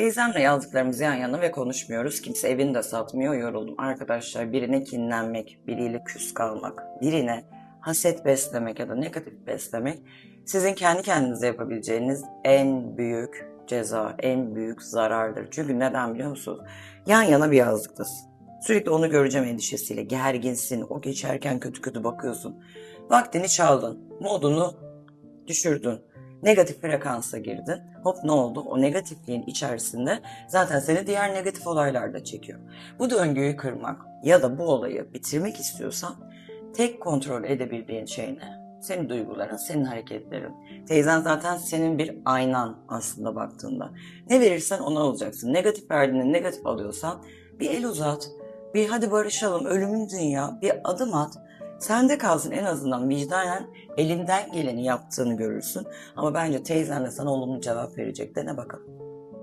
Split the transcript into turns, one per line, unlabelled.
Teyzemle yazdıklarımızı yan yana ve konuşmuyoruz. Kimse evini de satmıyor, yoruldum. Arkadaşlar birine kinlenmek, biriyle küs kalmak, birine haset beslemek ya da negatif beslemek sizin kendi kendinize yapabileceğiniz en büyük ceza, en büyük zarardır. Çünkü neden biliyor musunuz? Yan yana bir yazlıktasın. Sürekli onu göreceğim endişesiyle gerginsin. O geçerken kötü kötü bakıyorsun. Vaktini çaldın. Modunu düşürdün. Negatif frekansa girdin. Hop ne oldu? O negatifliğin içerisinde zaten seni diğer negatif olaylar da çekiyor. Bu döngüyü kırmak ya da bu olayı bitirmek istiyorsan tek kontrol edebildiğin şey ne? Senin duyguların, senin hareketlerin. Teyzen zaten senin bir aynan aslında baktığında. Ne verirsen onu alacaksın. Negatif verdiğinde negatif alıyorsan bir el uzat. Bir hadi barışalım, ölümün dünya, bir adım at. Sende kalsın en azından vicdanen elinden geleni yaptığını görürsün. Ama bence teyzen de sana olumlu cevap verecek. Dene bakalım.